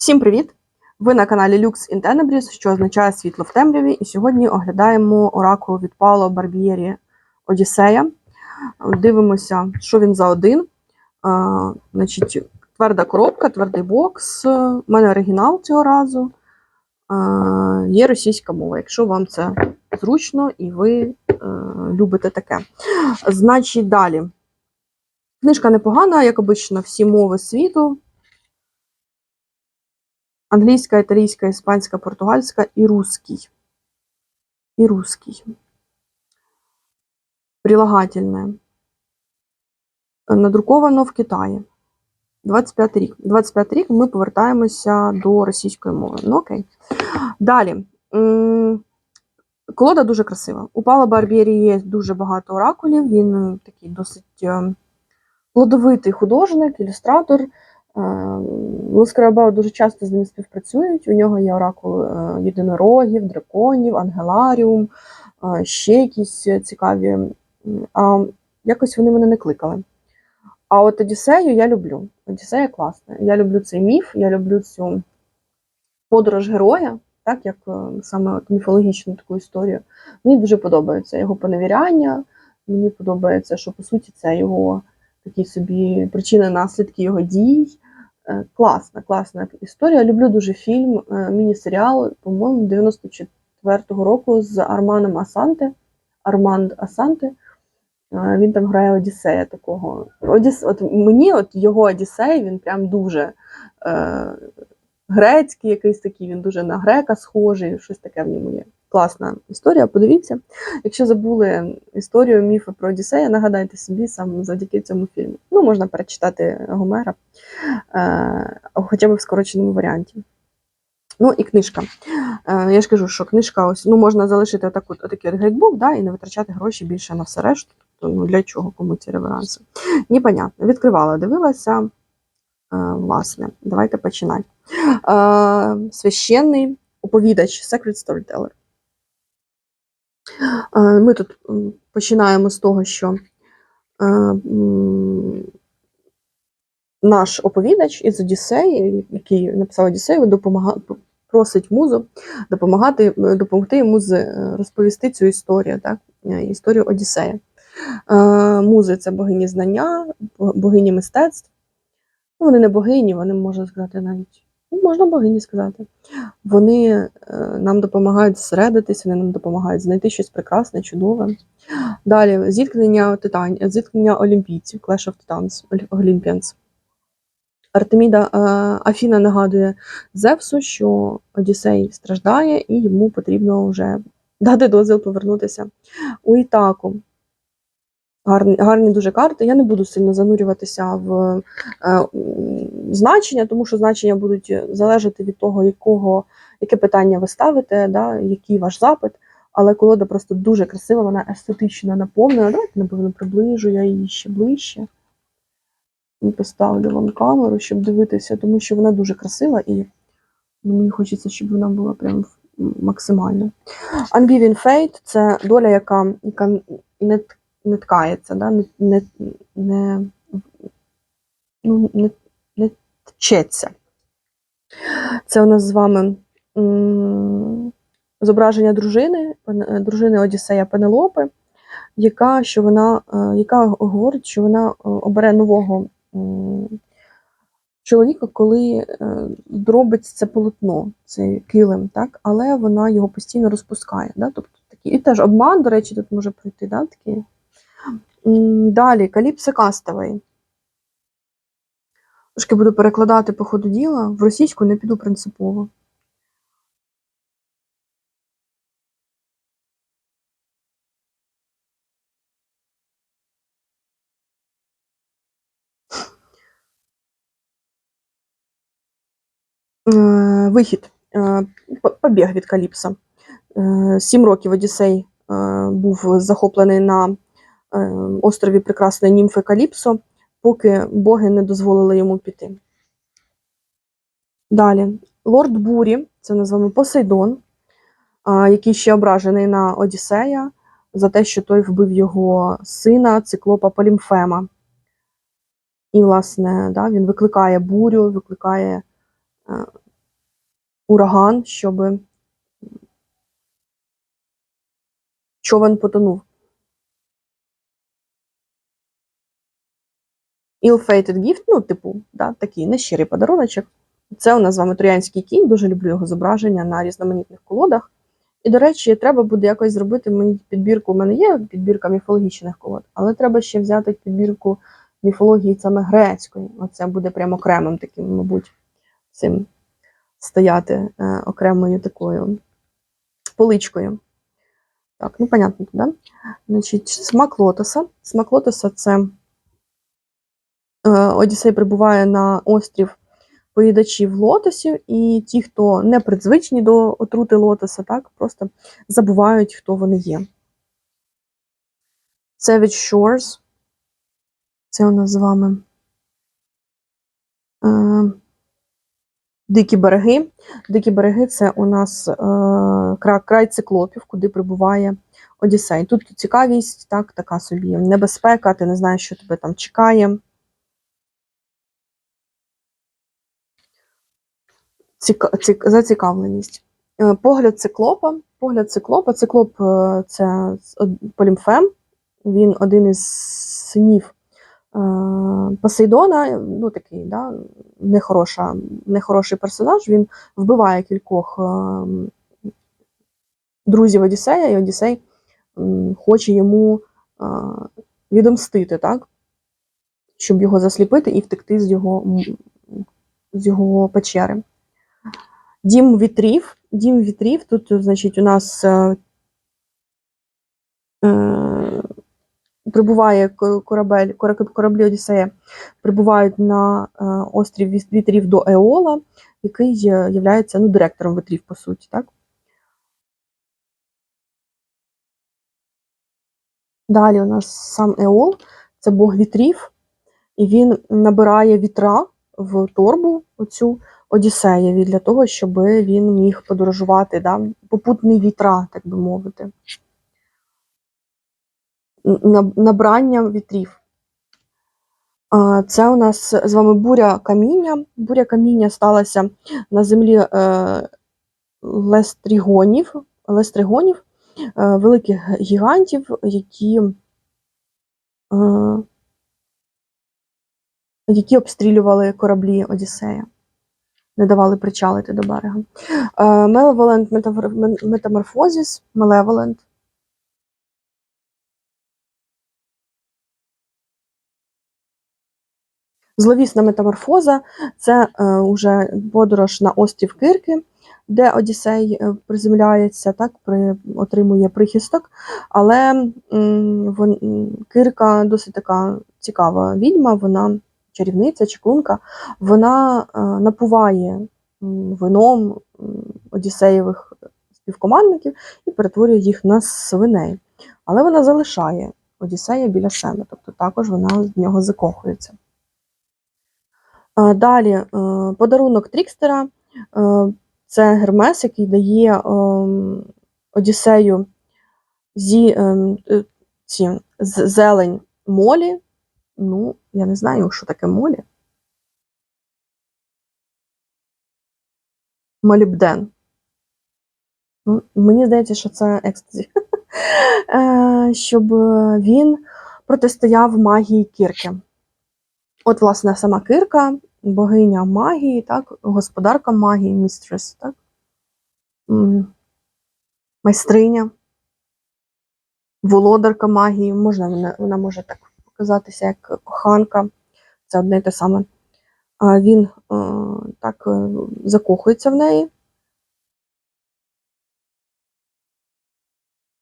Всім привіт! Ви на каналі Lux in Tenebris, що означає світло в темряві, і сьогодні оглядаємо оракул від Пауло Барбієрі Одіссея. Дивимося, що він за один. А, значить, тверда коробка, твердий бокс. У мене оригінал цього разу. А, є російська мова, якщо вам це зручно і ви е, любите таке. Значить, далі. Книжка непогана, як обично, всі мови світу. Англійська, італійська, іспанська, португальська і русский. І русский. Прилагательне. Надруковано в Китаї. 25 рік. 25 рік ми повертаємося до російської мови. Ну окей. Далі. Колода дуже красива. У Пала Барбєрі є дуже багато оракулів. Він такий досить е, плодовитий художник, ілюстратор. Лускарабао дуже часто з ним співпрацюють. У нього є оракул е, єдинорогів, драконів, ангеларіум, е, ще якісь цікаві. А якось вони мене не кликали. А от Одіссею я люблю. Одіссея класна. Я люблю цей міф, я люблю цю подорож героя, так як е, саме от міфологічну таку історію. Мені дуже подобається його поневіряння. Мені подобається, що по суті це його такі собі причини, наслідки його дій. Класна, класна історія. Люблю дуже фільм, е, міні-серіал, по-моєму, 94-го року з Арманом Асанте. Арманд Асанте. Е, Він там грає Одіссея такого. Одіс... От мені от його Одіссей, він прям дуже е... грецький, якийсь такий, він дуже на грека схожий, щось таке в ньому є. Класна історія, подивіться. Якщо забули історію міфи про Одіссея, нагадайте собі саме завдяки цьому фільму. Ну, можна перечитати Гомера, е, хоча б в скороченому варіанті. Ну і книжка. Е, я ж кажу, що книжка ось ну можна залишити отаку, отакий от гайдбук, да, і не витрачати гроші більше на все решту. Тобто, ну для чого кому ці реверанси? Непонятно. Відкривала, дивилася. Е, власне, давайте починати. Священний оповідач, Secret Storyteller. Ми тут починаємо з того, що е, наш оповідач із Одіссеї, який написав Одіссею, просить музу допомагати, допомогти йому е, розповісти цю історію, так? е, історію Одіссея. Музи це богині знання, богині мистецтв. Ну, вони не богині, вони можна сказати навіть. Ну, можна богині сказати. Вони е, нам допомагають зсередитись, вони нам допомагають знайти щось прекрасне, чудове. Далі зіткнення титан, зіткнення олімпійців, Clash of Titans, Olympians. Артеміда е, Афіна нагадує Зевсу, що Одіссей страждає, і йому потрібно вже дати дозвіл повернутися у Ітаку. Гарні, гарні дуже карти. Я не буду сильно занурюватися в е, значення, тому що значення будуть залежати від того, якого, яке питання ви ставите, да, який ваш запит. Але колода просто дуже красива, вона естетично наповнена. Давайте, напевно, приближу я її ще ближче. І поставлю вам камеру, щоб дивитися, тому що вона дуже красива і ну, мені хочеться, щоб вона була прям максимально. Ungiven Fate це доля, яка, яка не, не ткається, да? не, не, не, ну, не, не тчеться. Це у нас з вами зображення дружини, дружини Одіссея Пенелопи, яка, що вона, е, яка говорить, що вона е, обере нового чоловіка, коли е, дробить це полотно, цей килим, так? але вона його постійно розпускає. Да? Тобто, і теж обман, до речі, тут може пройти. Да? Такі. Далі, Каліпсо Кастовий. Трошки буду перекладати по ходу діла. В російську не піду принципово. Е, Вихід. Е, Побіг від Каліпса. Е, Сім років Одіссей був захоплений на острові прекрасної німфи Каліпсо, поки боги не дозволили йому піти. Далі. Лорд Бурі, це називаємо Посейдон, який ще ображений на Одіссея за те, що той вбив його сина, циклопа Полімфема. І, власне, да, він викликає бурю, викликає е, ураган, щоб човен потонув. Ill-fated gift, ну, типу, да, такий нещирий подаруночок. Це у нас з вами троянський кінь, дуже люблю його зображення на різноманітних колодах. І, до речі, треба буде якось зробити мені підбірку. У мене є підбірка міфологічних колод, але треба ще взяти підбірку міфології саме грецької. Оце буде прямо окремим таким, мабуть, цим стояти е, окремою такою поличкою. Так, ну понятно, да? Значить, смак лотоса. Смак лотоса це Одіссей прибуває на острів поїдачів лотосів, і ті, хто не призвичні до отрути лотоса, так, просто забувають, хто вони є. Savage Shores. Це у нас з вами е, Дикі береги. Дикі береги це у нас е, край циклопів, куди прибуває Одіссей. Тут цікавість, так, така собі небезпека, ти не знаєш, що тебе там чекає. Зацікавленість. Е, Погляд циклопа. Погляд циклопа. Циклоп е, це полімфем. Він один із синів е, Посейдона, ну такий, да, нехороша, нехороший персонаж. Він вбиває кількох друзів Одіссея, і Одіссей хоче йому відомстити, так? щоб його засліпити і втекти з його, з його печери. Дім вітрів. Дім вітрів. Тут, значить, у нас е, е, прибуває корабель, кораблі Одіссея прибувають на е, острів вітрів до Еола, який є ну, директором вітрів, по суті. Так? Далі у нас сам Еол, це Бог вітрів, і він набирає вітра в торбу оцю Одіссеєві для того, щоб він міг подорожувати, да? попутний вітра, так би мовити. Набрання вітрів. Це у нас з вами буря каміння. Буря каміння сталася на землі е, лестригонів, лестригонів е, великих гігантів, які, е, які обстрілювали кораблі Одіссея, не давали причалити до берега. Е, Malevolent Metamorphosis, Malevolent. Зловісна метаморфоза це е, уже подорож на острів Кирки, де Одіссей е, приземляється, так, при, отримує прихисток. Але м, вон, Кирка досить така цікава відьма, вона чарівниця, чеклунка, вона е, напуває вином Одіссеєвих співкомандників і перетворює їх на свиней. Але вона залишає Одіссея біля себе, тобто також вона в нього закохується. Е, Далі е, подарунок Трікстера це Гермес, який дає ем, Одіссею зі, ем, ці, зелень молі. Ну, я не знаю, що таке молі. Молібден. Ну, Мені здається, що це екстазі. Е, Щоб він протистояв магії Кірки. От, власне, сама Кирка, богиня магії, так, господарка магії, містрес, так? Майстриня, володарка магії, можна вона, вона може так показатися як коханка, це одне й те саме. Він е, так е, закохується в неї.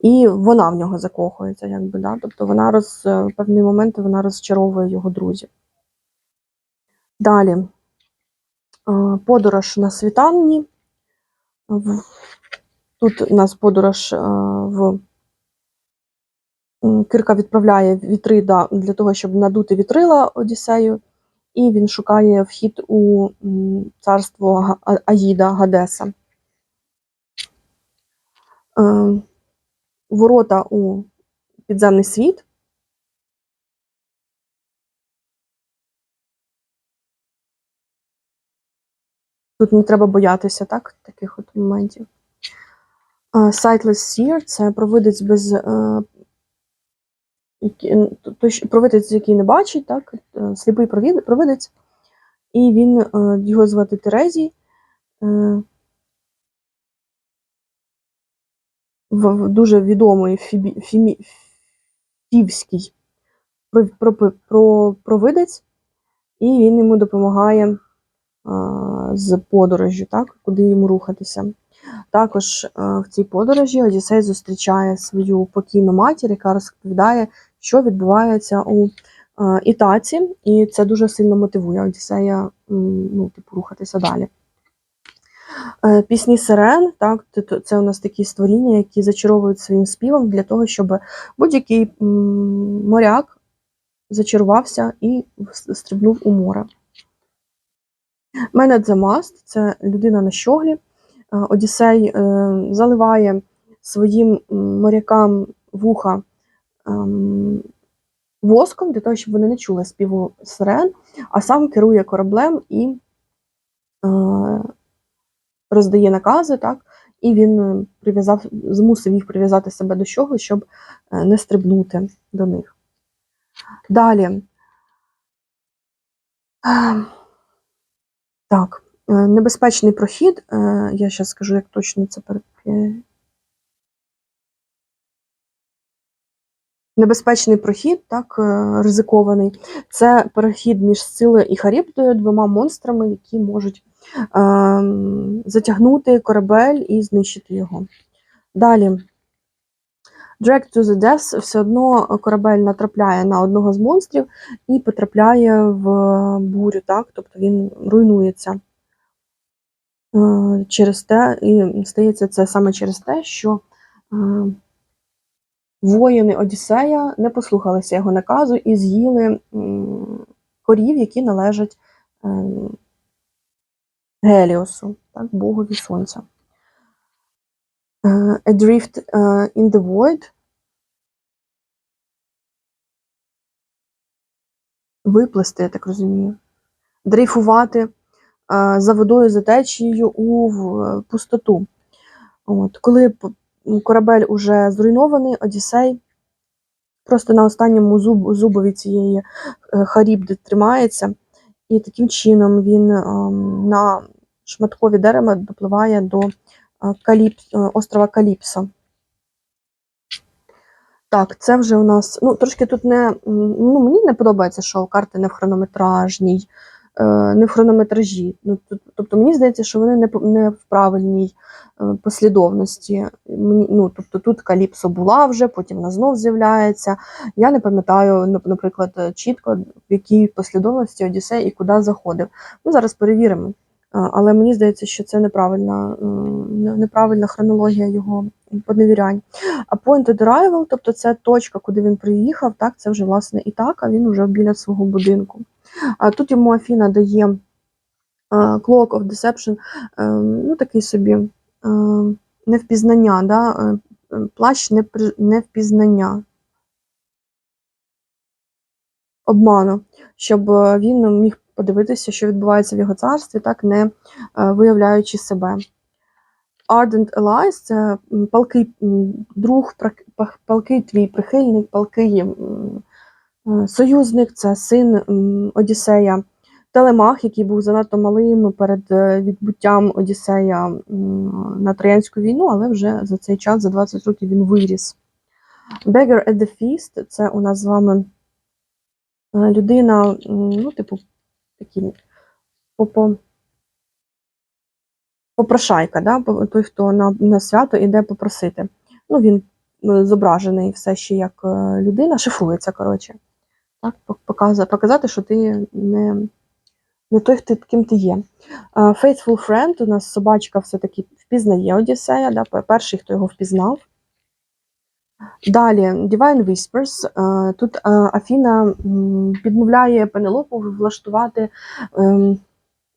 І вона в нього закохується, якби, да? Тобто вона роз, е, в певний момент вона розчаровує його друзів. Далі подорож на світанні. Тут у нас подорож в Кирка відправляє вітри да, для того, щоб надути вітрила Одіссею, і він шукає вхід у царство Аїда Гадеса. Е, Ворота у підземний світ. Тут не треба боятися так, таких от моментів. А, Sightless seer – це провидець без. е, який- той, що- провидець, який не бачить, так? е, сліпий провидець. І він, е, його звати Терезій. е, дуже відомий фібі, провидець, і він йому допомагає з подорожжю, так, куди йому рухатися. Також в цій подорожі Одіссей зустрічає свою покійну матір, яка розповідає, що відбувається у а, Ітаці, і це дуже сильно мотивує Одіссея ну, типу, рухатися далі. Е, Пісні сирен, так, це у нас такі створіння, які зачаровують своїм співом для того, щоб будь-який моряк зачарувався і стрибнув у море. Мене Маст це людина на щоглі. Е, Одіссей е, заливає своїм морякам вуха воском для того, щоб вони не чули співу сирен, а сам керує кораблем і е, роздає накази, так, і він е, прив'язав, змусив їх прив'язати себе до щогли, щоб е, не стрибнути до них. Далі. Ем, Так, небезпечний прохід. Я зараз скажу, як точно це Небезпечний прохід, так, е, ризикований. Це перехід між Сцилою і Харібдою, двома монстрами, які можуть ем, затягнути корабель і знищити його. Далі. Drag to the Death все одно корабель натрапляє на одного з монстрів і потрапляє в бурю, так? тобто він руйнується Е, через те, і стається це саме через те, що е, воїни Одіссея не послухалися його наказу і з'їли корів, які належать е, Геліосу, так, богові сонця. Е, Adrift е, in the Void виплисти, я так розумію. Дрейфувати е, за водою за течією у пустоту. От, коли корабель уже зруйнований, Одіссей просто на останньому зуб, зубові цієї е, харібди тримається, і таким чином він ем, на шматкові дерева допливає до е, Каліп, е, острова Каліпсо. Так, це вже у нас. Ну, трошки тут не. Ну, мені не подобається, що карти не в хронометражній, е, не в хронометражі. Ну, тобто мені здається, що вони не, не в правильній е, послідовності. Ну, тобто тут Каліпсо була вже, потім вона знов з'являється. Я не пам'ятаю, нап- наприклад, е, чітко, в якій послідовності Одіссей і куди заходив. Ну, зараз перевіримо. Е, Але мені здається, що це неправильна, е, неправильна хронологія його поневірянь. А Pointed Arrival, тобто це точка, куди він приїхав, так, це вже власне і так, а він вже біля свого будинку. Тут йому Афіна дає е, Cloak of Deception, е, ну такий собі е, невпізнання, да, плащ невпізнання. Обману, щоб він міг подивитися, що відбувається в його царстві, так не виявляючи себе. Ardent Allies – це палкий друг, палкий твій прихильник, палкий союзник, це син Одіссея Телемах, який був занадто малим перед е, відбуттям Одіссея на Троянську війну, але вже за цей час, за 20 років, він виріс. Beggar at the Feast – це у нас з вами е, людина, ну, типу, такі попо попрошайка, да? той, хто на, на свято іде попросити. Ну, він е, зображений все ще як е, людина, шифрується, коротше. Так? показати, що ти не, не той, ким ти є. Faithful Friend, у нас собачка все-таки впізнає Одіссея, да? перший, хто його впізнав. Далі, Divine Whispers. Тут Афіна підмовляє Пенелопу влаштувати, ем,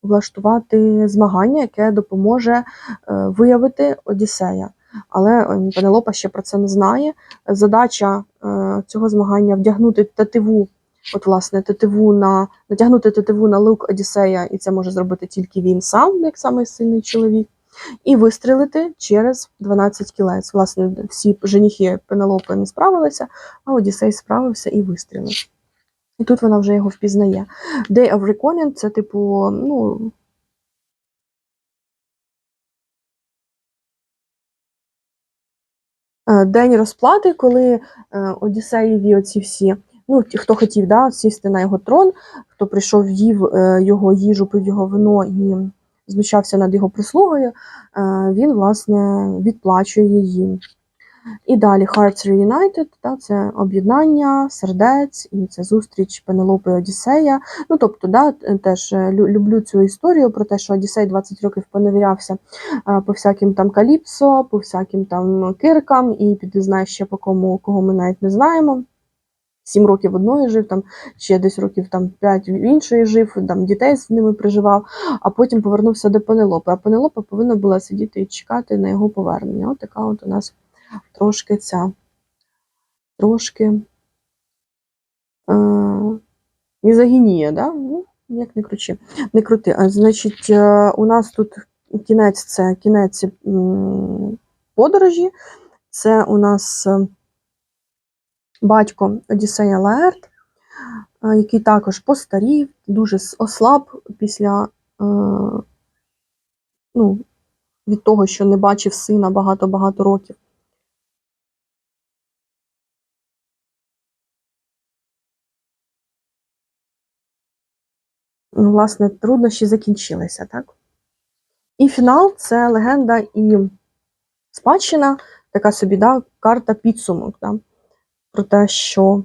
влаштувати змагання, яке допоможе е, виявити Одіссея. Але е, Пенелопа ще про це не знає. Задача е, цього змагання вдягнути тетиву от, власне, тетиву на натягнути тетиву на лук Одіссея, і це може зробити тільки він сам, як самий сильний чоловік, і вистрілити через 12 кілець. Власне, всі женихи Пенелопи не справилися, а Одіссей справився і вистрілив. І тут вона вже його впізнає. Day of Reckoning – це, типу, ну. е, День розплати, коли е, Одіссеєві оці всі, ну, хто хотів да, сісти на його трон, хто прийшов, їв е, його їжу, пив його вино і знущався над його прислугою, е, він, власне, відплачує її. І далі Hearts Reunited, да, це об'єднання, сердець, і це зустріч Пенелопи Одіссея. Ну, тобто, да, теж е, люблю цю історію про те, що Одіссей 20 років поневірявся по всяким там Каліпсо, по всяким там киркам, і піди знаєш ще по кому, кого ми навіть не знаємо. Сім років одної жив, там ще десь років там п'ять в іншої жив, там дітей з ними приживав, а потім повернувся до Пенелопи. А Пенелопа повинна була сидіти і чекати на його повернення. От така от у нас трошки ця, трошки е, мізогінія, да? Ну, як не кручи, не крути. А, значить, е, у нас тут кінець це кінець подорожі. Це у нас е, батько Одіссея Лаерт, е, який також постарів, дуже ослаб після е, ну, від того, що не бачив сина багато-багато років. Ну, власне, труднощі закінчилися, так? І фінал це легенда і спадщина, така собі да, карта підсумок. Да, про те, що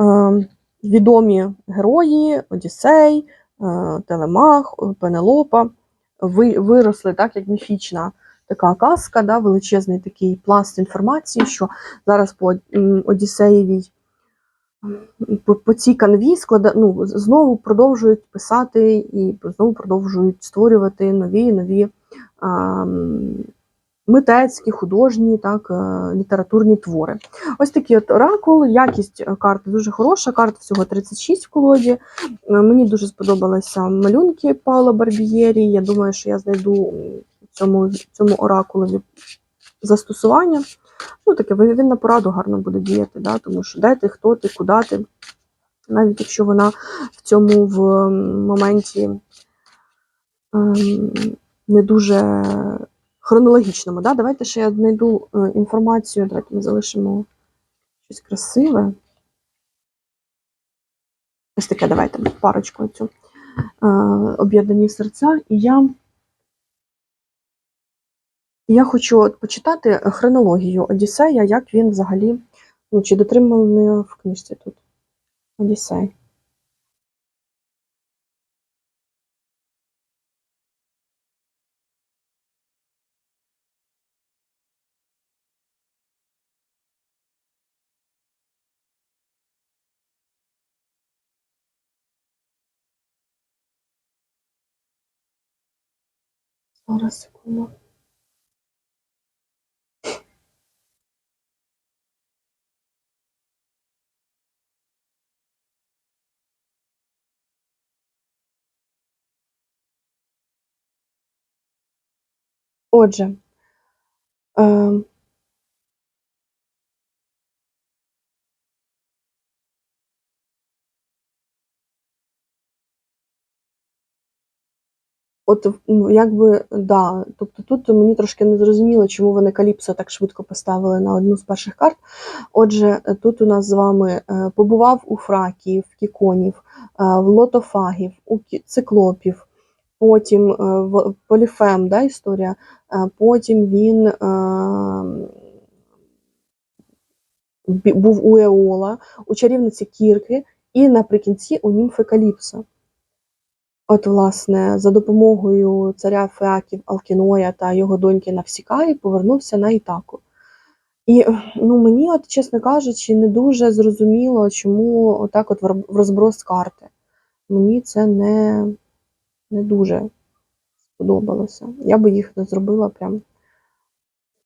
е, відомі герої, Одіссей, е, Телемах, Пенелопа ви, виросли так, як міфічна така казка, да, величезний такий пласт інформації, що зараз по Одіссеєвій по, по цій канві склада, ну, знову продовжують писати і знову продовжують створювати нові нові а, митецькі, художні, так, е, літературні твори. Ось такий от оракул, якість карти дуже хороша, карт всього 36 в колоді. Е, Мені дуже сподобалися малюнки Паула Барбієрі. Я думаю, що я знайду цьому, цьому оракулові застосування. Ну, таке, він на пораду гарно буде діяти, да? тому що де ти, хто ти, куди ти. Навіть якщо вона в цьому в моменті ем, не дуже хронологічному. Да? Давайте ще я знайду е, інформацію, давайте ми залишимо щось красиве. Ось таке, давайте парочку цю е, об'єднані серця. І я, я хочу почитати хронологію Одіссея, як він взагалі, ну, чи дотриманий в книжці тут Одіссей. Зараз секунду. Отже, е, от якби да, тобто тут мені трошки не зрозуміло, чому вони Каліпсо так швидко поставили на одну з перших карт. Отже, тут у нас з вами е, побував у Фраків, Кіконів, е, в Лотофагів, у циклопів, потім е, в Поліфем, да, історія. Потім він був у Еола, у чарівниці Кірки, і наприкінці у німфи Каліпсо. От, власне, за допомогою царя Феаків Алкіноя та його доньки Навсікаї повернувся на Ітаку. І ну, мені, от, чесно кажучи, не дуже зрозуміло, чому отак от в розброс карти. Мені це не, не дуже сподобалося. Я би їх не зробила прям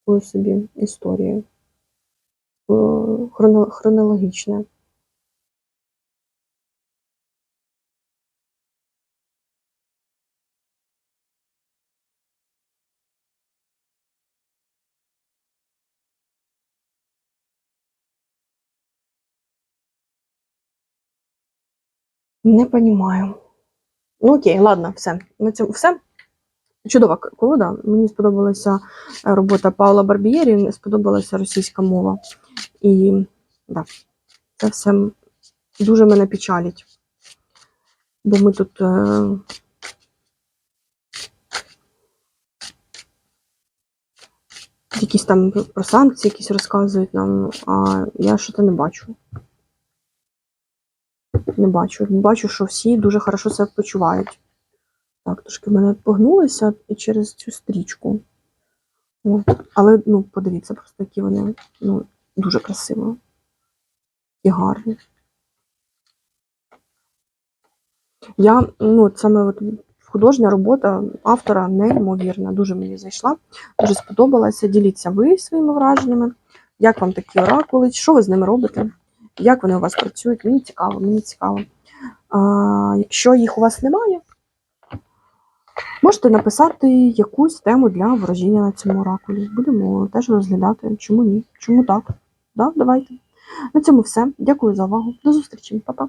такою собі історією. Е, хронологічне. Не понімаю. Ну окей, ладно, все. На цьому все. Чудова колода. Мені сподобалася е, робота Паула Барбієрі, сподобалася російська мова. І да, це все дуже мене печалить. Бо ми тут. Е... Якісь там про санкції якісь розказують нам, а я що-то не бачу. Не бачу. Бачу, що всі дуже хорошо себе почувають. Так, трошки мене погнулися через цю стрічку. От. Але ну, подивіться, просто які вони ну, дуже красиво і гарні. Я, ну, саме от художня робота автора неймовірна, дуже мені зайшла, дуже сподобалася. Діліться ви своїми враженнями. Як вам такі оракули? Що ви з ними робите? Як вони у вас працюють? Мені цікаво, мені цікаво. А, якщо їх у вас немає, можете написати якусь тему для ворожіння на цьому оракулі. Будемо теж розглядати. Чому ні? Чому так? Да, давайте. На цьому все. Дякую за увагу. До зустрічі, Па-па.